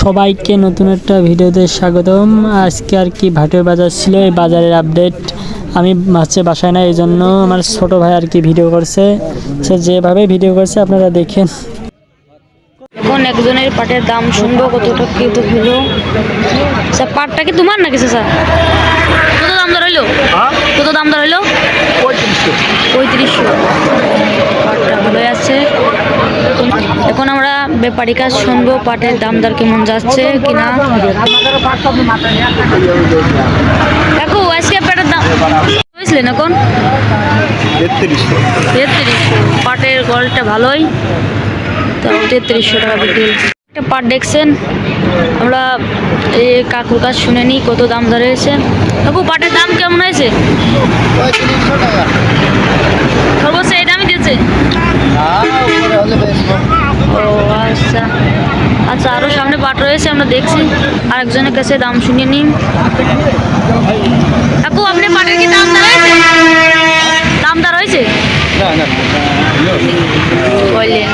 সবাইকে নতুন একটা ভিডিওতে স্বাগতম। আজকে আর কি ভাটের বাজার ছিল এই বাজারের আপডেট। আমি হচ্ছে বাসায় না এই জন্য আমার ছোট ভাই আর কি ভিডিও করছে। সে যেভাবে ভিডিও করছে আপনারা দেখেন। এখন একজনের পাটের দাম শুনব কতটা কি তো হলো। স্যার পাটটা কি তোমার নাকি স্যার? কত দাম দর হইল? কত দাম দর হইল? পঁয়ত্রিশশো। পাটটা ভালোই আছে। এখন আমরা ব্যাপারী কাজ শুনব পাটের দাম দর কেমন যাচ্ছে কিনা? দেখো আজকে পাটের দাম বুঝলেন এখন তেত্রিশশো। তেত্রিশশো। পাটের গলটা ভালোই। তাও তেত্রিশশো টাকা বিক্রি একটা পাট দেখছেন? আমরা এই কাকুর কাজ শুনে নিই কত দাম ধরেছে কাকু পাটের দাম কেমন হয়েছে? সর্বোচ্চ এই দামই দিয়েছে না উপরে হলে বেশ ও আচ্ছা আচ্ছা আরও সামনে পাট রয়েছে আমরা দেখছি আরেকজনের কাছে দাম শুনিয়ে নিন কাকু আপনি পাটের কি দাম রয়েছে দাম না বললেন